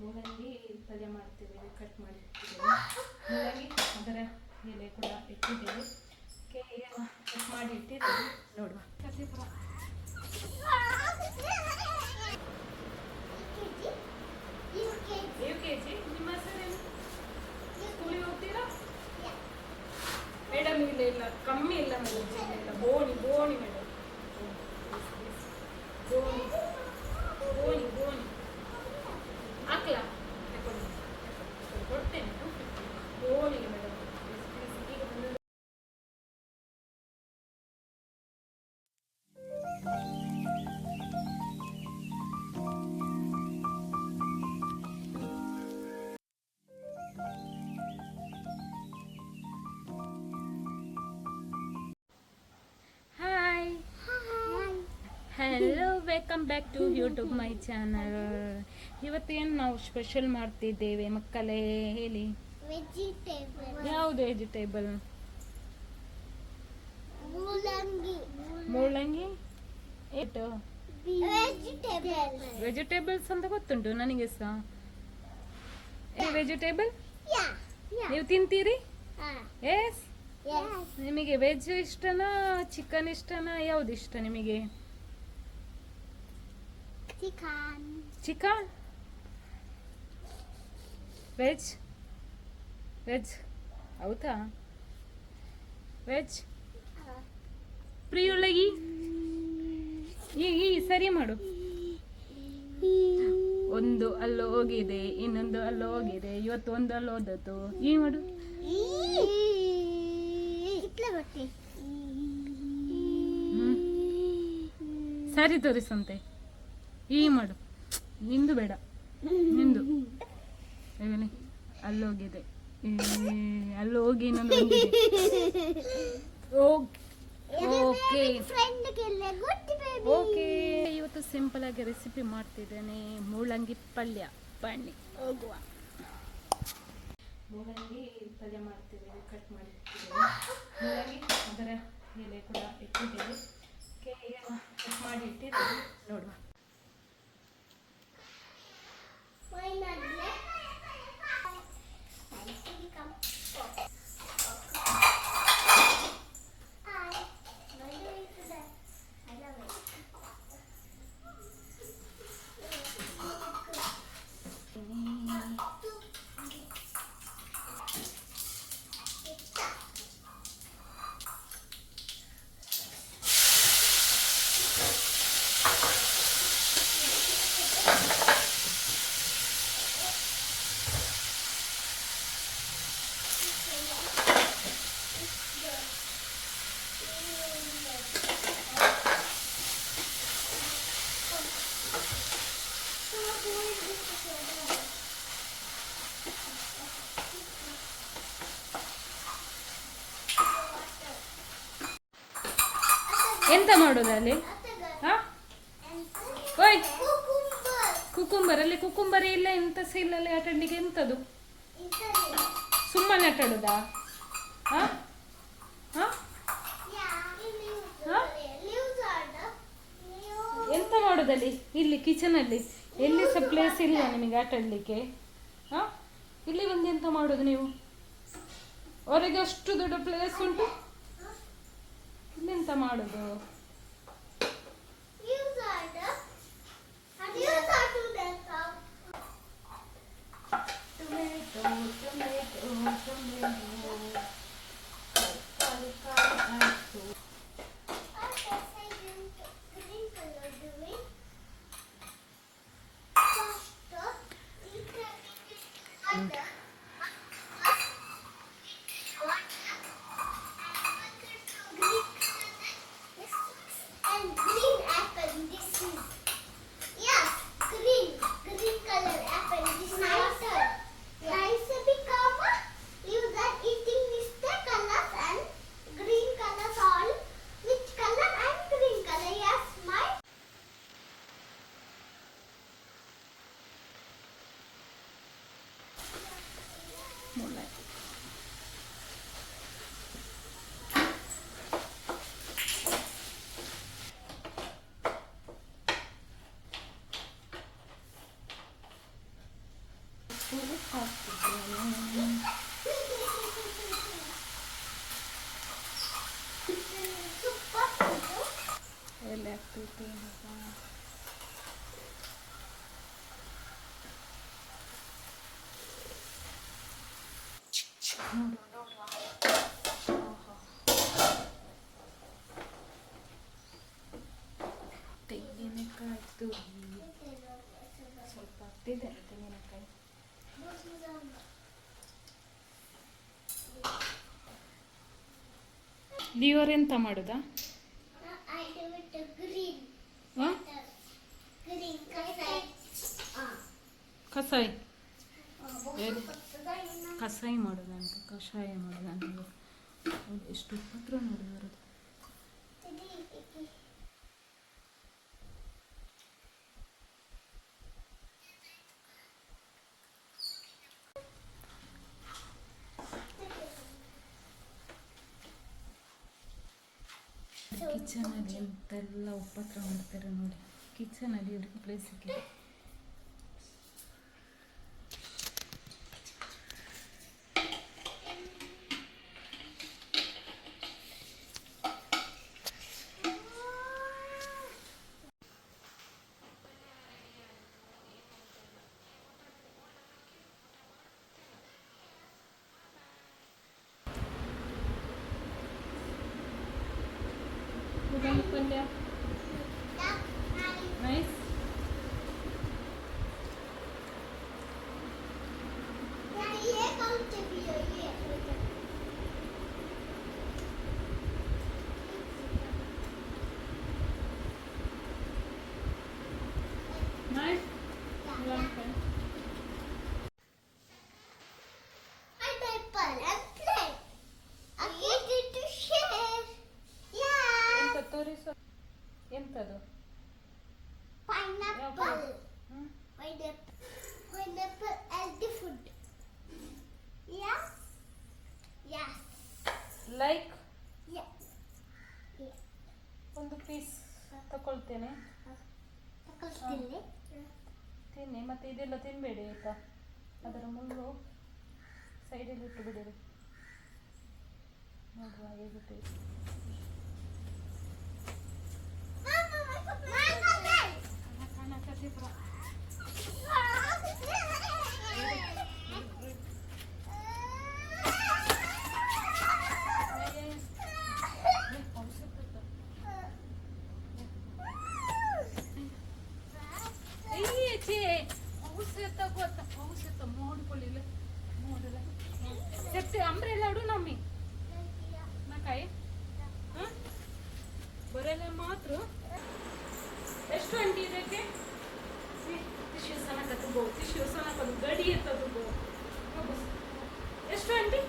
ಮೂಲಂಗಿ ಪಲ್ಯ ಮಾಡ್ತಿದ್ದೀವಿ ಕಟ್ ಮಾಡಿ ಇಟ್ಟಿದ್ದೇವೆ ಮೂಲಂಗಿ ಅದರ ಎಲೆ ಕೂಡ ಇಟ್ಟಿದ್ದೇವೆ. ಕಟ್ ಮಾಡಿ ಇಟ್ಟಿದ್ದೀವಿ ನೋಡುವ. ಕರ್ಜಿಪುರ ಯು ಕೆ ಜಿ ನಿಮ್ಮ ಹೆಸರೇನು? ಸ್ಕೂಲಿಗೆ ಹೋಗ್ತೀರಾ? ಮೇಡಮ್ ಇಲ್ಲ ಇಲ್ಲ ಕಮ್ಮಿ ಇಲ್ಲ ಮೇಡಮ್ ಇಲ್ಲ ಬೋಣಿ. Welcome back to YouTube my channel ಇವತ್ತೇನು ನಾವು ಸ್ಪೆಷಲ್ ಮಾಡ್ತಿದ್ದೇವೆ? ಮಕ್ಕಳೇ ಹೇಳಿ. ಯಾವ್ದು ವೆಜಿಟೇಬಲ್ ಮೂಲಂಗಿ. ಏಟು? ವೆಜಿಟೇಬಲ್ ವೆಜಿಟೇಬಲ್ಸ್ ಅಂತ ಗೊತ್ತುಂಟು ನನಗೆ ಸಹ ವೆಜಿಟೇಬಲ್ ನೀವು ತಿಂತೀರಿ? ಎಸ್ ನಿಮಗೆ ವೆಜ್ ಇಷ್ಟನಾ ಚಿಕನ್ ಇಷ್ಟನಾ ಯಾವ್ದು ಇಷ್ಟ ನಿಮಗೆ? ಚಿಕನ್ ಚಿಕನ್ ವೆಜ್ ವೆಜ್ ಹೌದಾ? ವೆಜ್ ಪ್ರಿಯೊಳಗಿ ಈ ಈ ಸರಿ ಮಾಡು. ಒಂದು ಅಲ್ಲ ಹೋಗಿದೆ ಇನ್ನೊಂದು ಅಲ್ಲ ಹೋಗಿದೆ ಇವತ್ತು ಒಂದು ಅಲ್ಲ ಹೋದದ್ದು. ಈ ಮಾಡು. ಸರಿ ತೋರಿಸಂತೆ ಈ ಮಾಡು. ನಿಂದು ಬೇಡ. ನಿಂದು. ಅಲ್ಲೋಗಿದೆ. ಅಲ್ಲಿ ಹೋಗಿ ಇನ್ನೊಂದು ಓಕೆ. ಓಕೆ. ಇವತ್ತು ಸಿಂಪಲ್ ಆಗಿ ರೆಸಿಪಿ ಮಾಡ್ತಿದ್ದೇನೆ. ಮೂಲಂಗಿ ಪಲ್ಯ. ಬನ್ನಿ ಹೋಗುವ. ಮೂಲಂಗಿ ಪಲ್ಯ ಮಾಡ್ತಿದ್ದೇವೆ ಕಟ್ ಮಾಡಿ ಇಟ್ಟಿದ್ದೇವೆ ಮೂಲಂಗಿ ಅದರ ಎಲೆ ಕೂಡ ಇಟ್ಟಿದ್ದೇವೆ ಕಟ್ ಮಾಡಿ ಇಟ್ಟಿದ್ದೇವೆ ನೋಡುವ. ಎಂತ ಮಾಡೋದು ಅಲ್ಲಿ? ಓಯ್, ಕುಕುಂಬರ್ ಅಲ್ಲಿ ಕುಕುಂಬರ್ ಇಲ್ಲ, ಎಂತ ಸಹ ಅಲ್ಲಿ ಆಟಾಡ್ಲಿಕ್ಕೆ ಎಂತದು? ಸುಮ್ಮನೆ ಆಟಾಡುದಾ ಎಂತ ಮಾಡೋದಲ್ಲಿ ಇಲ್ಲಿ ಕಿಚನ್ ಅಲ್ಲಿ. ಎಲ್ಲಿ ಸಹ ಪ್ಲೇಸ್ ಇಲ್ಲ ನಿಮಗೆ ಆಟಾಡ್ಲಿಕ್ಕೆ ಹಾಂ? ಇಲ್ಲಿ ಬಂದು ಎಂತ ಮಾಡೋದು ನೀವು? ಅವರಿಗೆ ಅಷ್ಟು ದೊಡ್ಡ ಪ್ಲೇಸ್ ಉಂಟು? ಇಲ್ಲೆಂತ ಮಾಡೋದು? ನೋಡುವ ತೆಂಗಿನಕಾಯಿ ಸ್ವಲ್ಪ ತೆಂಗಿನಕಾಯಿ ಲಿವರ್ ಎಂತ ಮಾಡುದಾ ಕಸಾಯಿ? ಕಷಾಯ ಮಾಡೋದಂತ ಕಷಾಯ ಮಾಡೋದಂತ. ಎಷ್ಟು ಪತ್ರ ನೋಡಿದ್ರು ಕಿಚನಲ್ಲಿ ಎಂತೆಲ್ಲ ಉಪದ್ರ ಮಾಡ್ತಾರೆ ನೋಡಿ. ಕಿಚನಲ್ಲಿ ಇವ್ರಿಗೆ ಪ್ಲೇಸ್ ಸಿಕ್ಕಿದೆ. ಪಲ್ಯ ತಿನ್ನಿ ಮತ್ತೆ ಇದೆಲ್ಲ ತಿನ್ನಬೇಡಿ ಆಯಿತಾ? ಅದರ ಮುಳ್ಳು ಸೈಡಲ್ಲಿ ಇಟ್ಟು ಬಿಡಿರಿ. ನೋಡುವ ಹೇಗಿಟ್ಟು ಔಷಧ ಟಿಶ್ಯೂ ಸನಕ ತುಗೋ ಟಿಶ್ಯೂ ಸನಕ ಒಂದು ಗಡಿ ಅಂತ ತುಗೋ ಎಷ್ಟು ಅಂಟಿ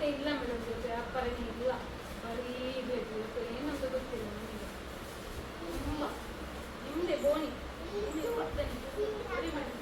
ಸಂಬಂಧ ಇಲ್ಲ ಮೇಡಮ್ ಜೊತೆ ವ್ಯಾಪಾರನೇ ಇಲ್ಲ. ಬರೀ ಬೇಕು. ಏನಂತ ಗೊತ್ತಿಲ್ಲ ನನಗೆ ತುಂಬ ನಿಮ್ಮದೇ ಬೋಣಿ ನಿಮ್ಮದೇ ಬರ್ತೇನೆ ಸರಿ ಮೇಡಮ್.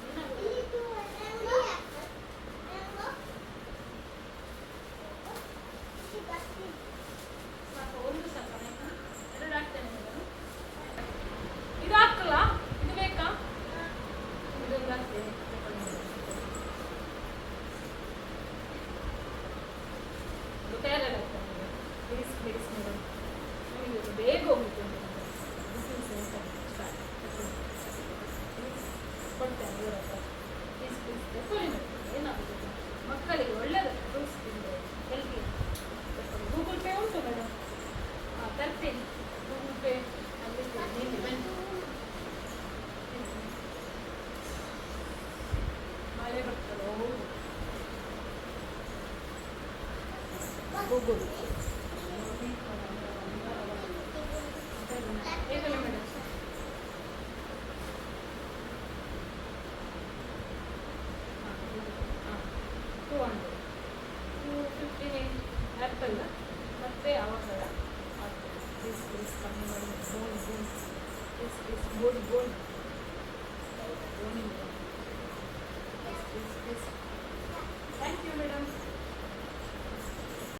Боже, больно.